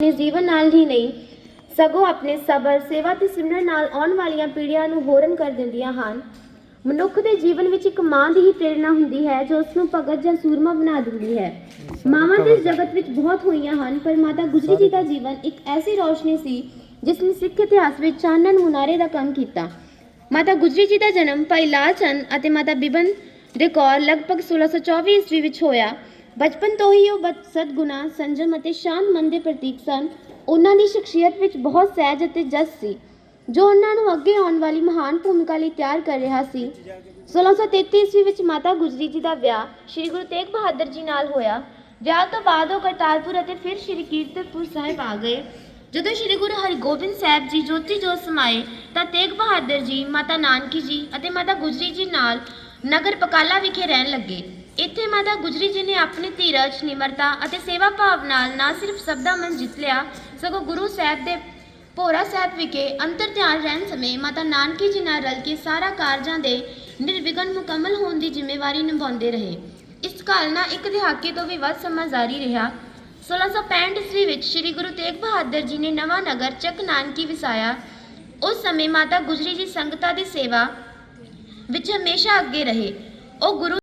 ਆਪਣੇ ਜੀਵਨ ਨਾਲ ਹੀ ਨਹੀਂ, ਸਗੋਂ ਆਪਣੇ ਸਬਰ, ਸੇਵਾ ਤੇ ਸਿਮਰਨ ਨਾਲ ਆਉਣ ਵਾਲੀਆਂ ਪੀੜ੍ਹੀਆਂ ਨੂੰ ਹੋਰਨ ਕਰ ਦਿੰਦੀਆਂ ਹਨ। ਮਨੁੱਖ ਦੇ ਜੀਵਨ ਵਿੱਚ ਇੱਕ ਮਾਂ ਦੀ ਹੀ ਪ੍ਰੇਰਣਾ ਹੁੰਦੀ ਹੈ, ਜੋ ਉਸ ਨੂੰ ਭਗਤ ਜਾਂ ਸੂਰਮਾ ਬਣਾ ਦਿੰਦੀ ਹੈ। ਮਾਵਾਂ ਤੇ ਜਗਤ ਵਿੱਚ ਬਹੁਤ ਹੋਈਆਂ ਹਨ, ਪਰ ਮਾਤਾ ਗੁਜਰੀ ਜੀ ਦਾ ਜੀਵਨ ਇੱਕ ਐਸੀ ਰੋਸ਼ਨੀ ਸੀ, ਜਿਸ ਨੇ ਸਿੱਖ ਇਤਿਹਾਸ ਵਿੱਚ ਚਾਨਣ ਮੁਨਾਰੇ ਦਾ ਕੰਮ ਕੀਤਾ। ਮਾਤਾ ਗੁਜਰੀ ਜੀ ਦਾ ਜਨਮ ਭਾਈ ਲਾਲ ਚੰਦ ਅਤੇ ਮਾਤਾ ਬਿਬਨ ਦੇ ਕੌਰ ਲਗਭਗ 1624 ਈਸਵੀ ਵਿੱਚ ਹੋਇਆ। ਬਚਪਨ ਤੋਂ ਹੀ ਉਹ ਬਦ ਸਦਗੁਣਾ, ਸੰਜਮ ਅਤੇ ਸ਼ਾਂਤ ਮਨ ਦੇ ਪ੍ਰਤੀਕ ਸਨ। ਉਹਨਾਂ ਦੀ ਸ਼ਖਸੀਅਤ ਵਿੱਚ ਬਹੁਤ ਸਹਿਜ ਅਤੇ ਜਸ ਸੀ, ਜੋ ਉਹਨਾਂ ਨੂੰ ਅੱਗੇ ਆਉਣ ਵਾਲੀ ਮਹਾਨ ਭੂਮਿਕਾ ਲਈ ਤਿਆਰ ਕਰ ਰਿਹਾ ਸੀ। 1633 ਈਸਵੀ ਵਿੱਚ ਮਾਤਾ ਗੁਜਰੀ ਜੀ ਦਾ ਵਿਆਹ ਸ੍ਰੀ ਗੁਰੂ ਤੇਗ ਬਹਾਦਰ ਜੀ ਨਾਲ ਹੋਇਆ। ਵਿਆਹ ਤੋਂ ਬਾਅਦ ਉਹ ਕਰਤਾਰਪੁਰ ਅਤੇ ਫਿਰ ਸ੍ਰੀ ਕੀਰਤਪੁਰ ਸਾਹਿਬ ਆ ਗਏ। ਜਦੋਂ ਸ੍ਰੀ ਗੁਰੂ ਹਰਿਗੋਬਿੰਦ ਸਾਹਿਬ ਜੀ ਜੋਤੀ ਜੋਤ ਸਮਾਏ, ਤਾਂ ਤੇਗ ਬਹਾਦਰ ਜੀ, ਮਾਤਾ ਨਾਨਕੀ ਜੀ ਅਤੇ ਮਾਤਾ ਗੁਜਰੀ ਜੀ ਨਾਲ ਨਗਰ ਪਕਾਲਾ ਵਿਖੇ ਰਹਿਣ ਲੱਗੇ। ਇੱਥੇ ਮਾਤਾ ਗੁਜਰੀ ਜੀ ਨੇ ਆਪਣੀ ਧੀਰਜ, ਨਿਮਰਤਾ ਅਤੇ ਸੇਵਾ ਭਾਵ ਨਾਲ ਨਾ ਸਿਰਫ ਸਭ ਦਾ ਮਨ ਜਿੱਤ ਲਿਆ, ਸਗੋਂ ਗੁਰੂ ਸਾਹਿਬ ਦੇ ਭੋਰਾ ਸਾਹਿਬ ਵਿਖੇ ਅੰਤਰ ਧਿਆਨ ਰਹਿਣ ਸਮੇਂ ਮਾਤਾ ਨਾਨਕੀ ਜੀ ਨਾਲ ਰਲ ਕੇ ਸਾਰਾ ਕਾਰਜਾਂ ਦੇ ਨਿਰਵਿਘਨ ਮੁਕੰਮਲ ਹੋਣ ਦੀ ਜ਼ਿੰਮੇਵਾਰੀ ਨਿਭਾਉਂਦੇ ਰਹੇ। ਇਸ ਕਾਲ ਨਾਲ ਇੱਕ ਦਹਾਕੇ ਤੋਂ ਵੀ ਵੱਧ ਸਮਾਂ ਜਾਰੀ ਰਿਹਾ। 1665 ਈਸਵੀ ਵਿੱਚ ਸ੍ਰੀ ਗੁਰੂ ਤੇਗ ਬਹਾਦਰ ਜੀ ਨੇ ਨਵਾਂ ਨਗਰ ਚੱਕ ਨਾਨਕੀ ਵਸਾਇਆ। ਉਸ ਸਮੇਂ ਮਾਤਾ ਗੁਜਰੀ ਜੀ ਸੰਗਤਾਂ ਦੀ ਸੇਵਾ ਵਿੱਚ ਹਮੇਸ਼ਾ ਅੱਗੇ ਰਹੇ। ਉਹ ਗੁਰੂ